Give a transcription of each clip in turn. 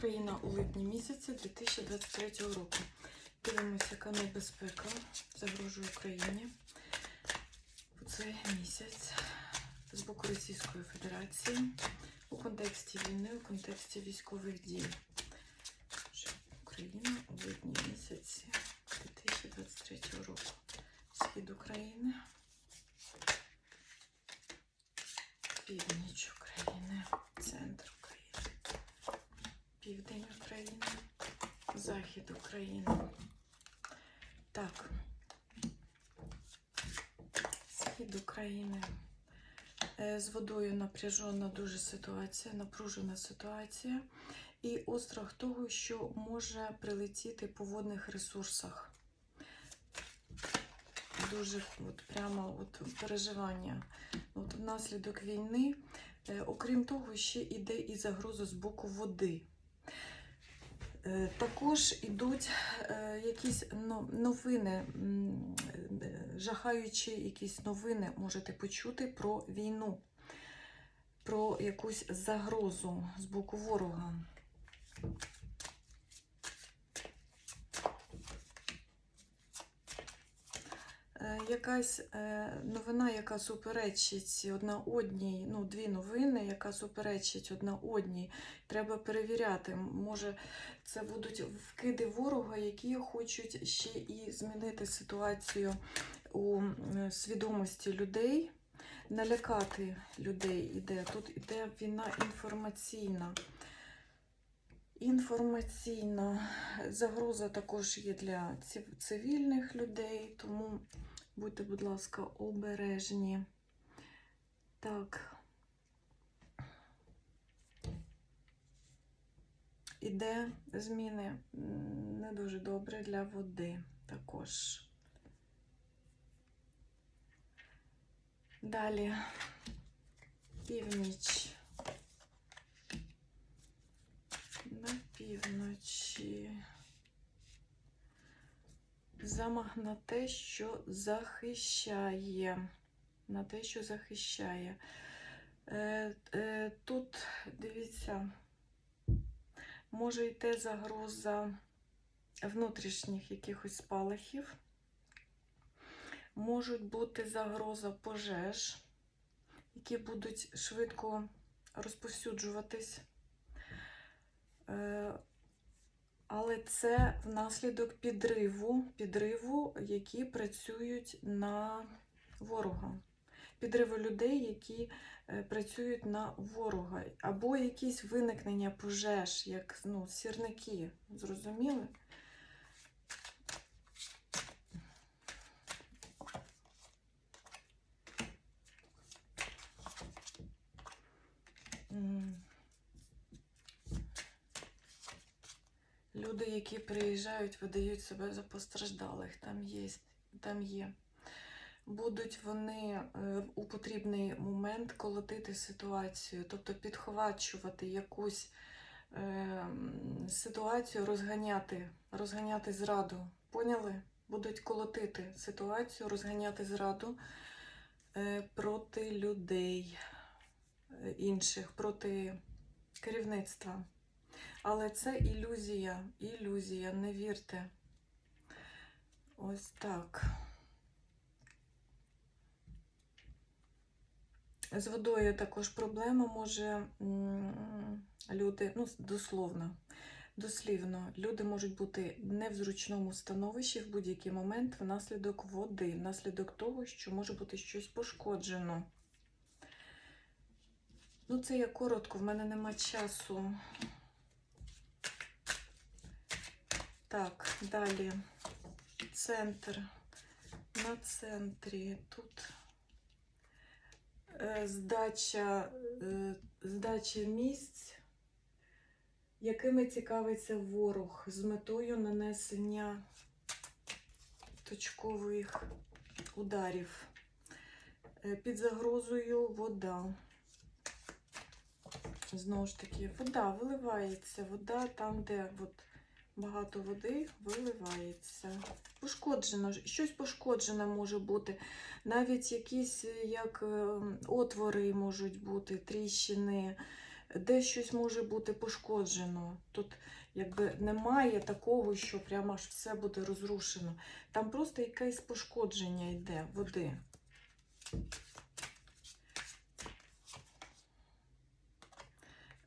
Україна у липні місяці 2023 року. Дивимося, яка небезпека загрожує Україні у цей місяць з боку Російської Федерації у контексті війни, у контексті військових дій. Україна у липні місяці 2023 року. Схід України, північ України, центр України, південь України, захід України. Так, схід України. Е, З водою напряжена дуже ситуація, напружена ситуація і острах того, що може прилетіти по водних ресурсах. Дуже от, прямо от, переживання. От, внаслідок війни, е, окрім того, ще йде і загроза з боку води. Е, Також ідуть е, якісь новини, е, жахаючі якісь новини можете почути про війну, про якусь загрозу з боку ворога. Е, Якась е, новина, яка суперечить одна одній, ну, дві новини, яка суперечить одна одній. Треба перевіряти. Може, це будуть вкиди ворога, які хочуть ще і змінити ситуацію у свідомості людей, налякати людей іде. Тут іде війна інформаційна. Інформаційна загроза також є для цивільних людей, тому будьте, будь ласка, обережні. Так. Іде зміни не дуже добре для води також. Далі північ. На півночі. Замах на те, що захищає. На те, що захищає. Е, е, тут, дивіться, може йти загроза внутрішніх якихось спалахів. Можуть бути загроза пожеж, які будуть швидко розповсюджуватись. Е, Але це внаслідок підриву, підриву, які працюють на ворога. Підриву людей, які е, працюють на ворога, або якісь виникнення пожеж, як ну, сірники. Зрозуміли? М. Люди, які приїжджають, видають себе за постраждалих. Там є. Там є. Будуть вони е, у потрібний момент колотити ситуацію, тобто підхвачувати якусь е, ситуацію, розганяти, розганяти зраду. Поняли? Будуть колотити ситуацію, розганяти зраду е, проти людей е, інших, проти керівництва. Але це ілюзія, ілюзія, не вірте. Ось так. З водою також проблема може люди, ну, дословно, дослівно, люди можуть бути не в зручному становищі в будь-який момент внаслідок води, внаслідок того, що може бути щось пошкоджено. Ну, це я коротко, в мене нема часу. Так, далі. Центр. На центрі тут е, здача, е, здача місць, якими цікавиться ворог з метою нанесення точкових ударів. Е, Під загрозою вода. Знову ж таки, вода виливається, вода там, де от багато води, виливається. Пошкоджено, щось пошкоджене може бути. Навіть якісь як е, отвори можуть бути, тріщини, де щось може бути пошкоджено. Тут якби немає такого, що прямо аж все буде розрушено. Там просто якесь пошкодження йде води.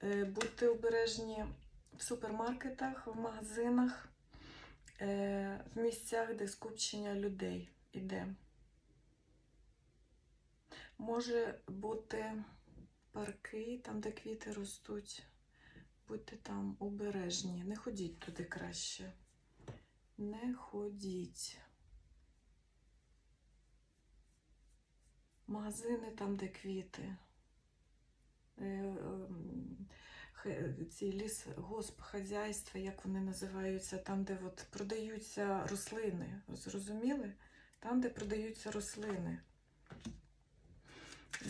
Е, Будьте обережні в супермаркетах, в магазинах, е, в місцях, де скупчення людей іде. Може бути парки, там, де квіти ростуть. Будьте там обережні. Не ходіть туди краще. Не ходіть. Магазини там, де квіти. Ці ліс, госпхазяйства, як вони називаються, там, де от продаються рослини. Зрозуміли? Там, де продаються рослини.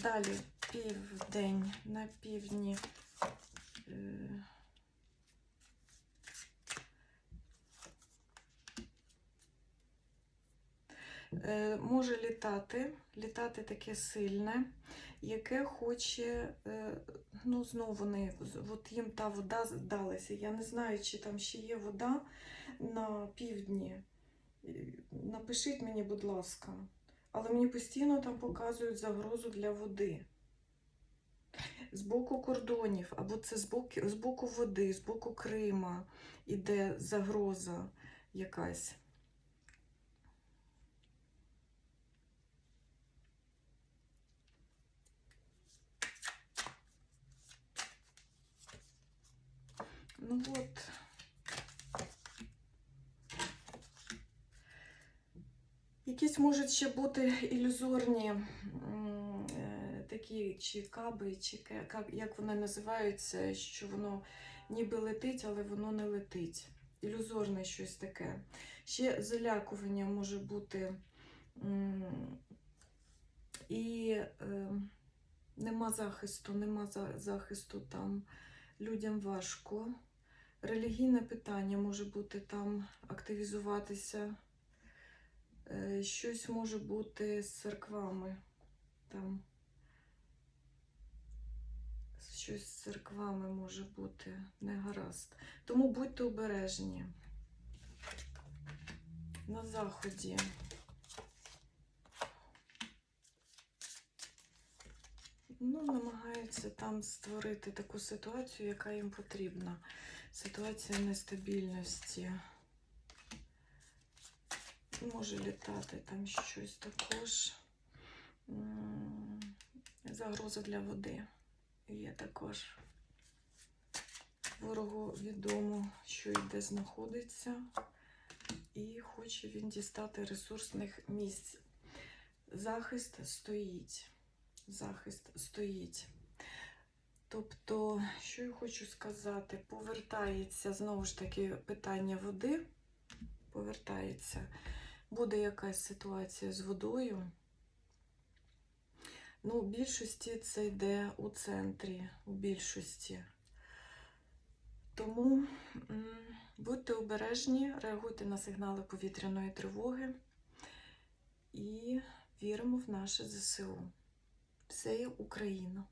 Далі південь на півдні. Е, е, Може літати, літати таке сильне, яке хоче, е, ну знову вони, от їм та вода здалася. Я не знаю, чи там ще є вода на півдні. Напишіть мені, будь ласка. Але мені постійно там показують загрозу для води. З боку кордонів, або це з боку, з боку води, з боку Крима іде загроза якась. Ну от. Якісь можуть ще бути ілюзорні е, такі чи каби, чи як вони називаються, що воно ніби летить, але воно не летить. Ілюзорне щось таке. Ще залякування може бути. І е, нема захисту, нема захисту там. Людям важко. Релігійне питання може бути там активізуватися. Е, Щось може бути з церквами. Там. Щось з церквами може бути негаразд. Тому будьте обережні. На заході. Ну, намагаються там створити таку ситуацію, яка їм потрібна. Ситуація нестабільності. Може літати там щось також. Загроза для води є також. Ворогу відомо, що і де знаходиться, і хоче він дістати ресурсних місць. Захист стоїть. Захист стоїть. Тобто, що я хочу сказати, повертається знову ж таки питання води. Повертається. Буде якась ситуація з водою. Ну, у більшості це йде у центрі, у більшості. Тому будьте обережні, реагуйте на сигнали повітряної тривоги і віримо в наше ЗСУ. Все є Україна.